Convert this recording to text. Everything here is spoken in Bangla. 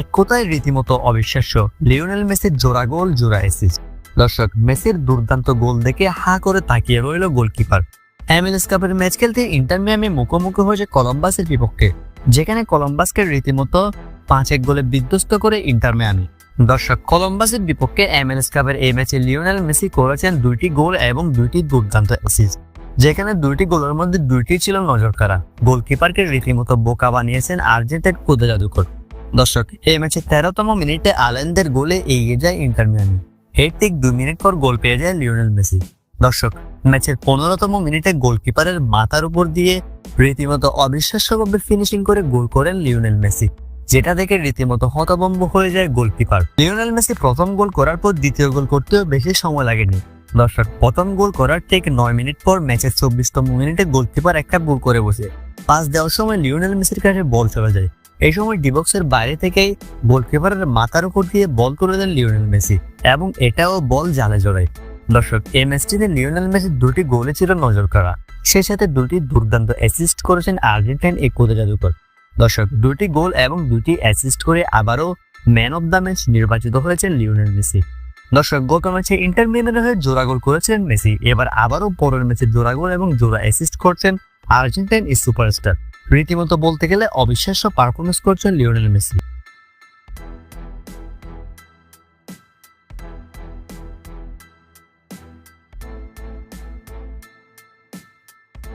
এক কথায় রীতিমতো অবিশ্বাস্য, লিওনেল মেসির জোড়া গোল, জোড়া অ্যাসিস্ট দর্শক, মেসির দুর্দান্ত গোল দেখে হা করে তাকিয়ে রইল গোলকিপার। এমএলএস কাপের ম্যাচ খেলতে ইন্টার মিয়ামি মুখোমুখি হয়েছে কলম্বাসের বিপক্ষে, যেখানে কলম্বাসকে রীতিমতো পাঁচ এক গোলে বিধ্বস্ত করে ইন্টার মিয়ামি। দর্শক, কলম্বাসের বিপক্ষে এমএলএস কাপের এই ম্যাচে লিওনেল মেসি করেছেন দুইটি গোল এবং দুইটি দুর্দান্ত অ্যাসিস্ট যেখানে দুইটি গোলের মধ্যে দুইটি ছিল নজর কাড়া গোলকিপারকে রীতিমতো বোকা বানিয়েছেন আর্জেন্টের কুদে জাদুকর। দর্শক, এই ম্যাচে তেরোতম মিনিটে আলেনদের গোলে এগিয়ে যায় ইন্টার মিয়ামি। এর ঠিক দুই মিনিট পর গোল পেয়ে যায় লিওনেল মেসি। দর্শক, ম্যাচের পনেরোতম মিনিটে গোলকিপারের মাথার উপর দিয়ে রীতিমতো অবিশ্বাস্যভাবে ফিনিশিং করে গোল করেন লিওনেল মেসি, যেটা দেখে রীতিমতো হতভম্ব হয়ে যায় গোলকিপার। লিওনেল মেসি প্রথম গোল করার পর দ্বিতীয় গোল করতেও বেশি সময় লাগেনি। দর্শক, প্রথম গোল করার ঠিক নয় মিনিট পর ম্যাচের চব্বিশতম মিনিটে গোলকিপার একটা গোল করে বসে। পাস দেওয়ার সময় লিওনেল মেসির কাছে বল চলে যায়। এই সময় ডিবক্সের বাইরে থেকেই গোলকিপারের মাথার উপর দিয়ে বল করে দেন লিওনেল মেসি এবং এটাও বল জালে জড়ায়। দর্শক, এই ম্যাচটিতে লিওনেল মেসির দুটি গোলে ছিল নজর করা সে সাথে দুটি দুর্দান্ত অ্যাসিস্ট করেছেন আর্জেন্টাইন এই কোদে জাদুকর। দর্শক, দুটি গোল এবং দুটি অ্যাসিস্ট করে আবারও ম্যান অব দ্য ম্যাচ নির্বাচিত হয়েছেন লিওনেল মেসি দর্শক, গত ম্যাচে ইন্টার মিলানের হয়ে জোড়া গোল করেছেন মেসি এবার আবারও পরের ম্যাচে জোড়া গোল এবং জোড়া অ্যাসিস্ট করছেন আর্জেন্টাইন সুপারস্টার রীতিমতো বলতে গেলে অবিশ্বাস্য পারফরমেন্স করছেন লিওনেল মেসি।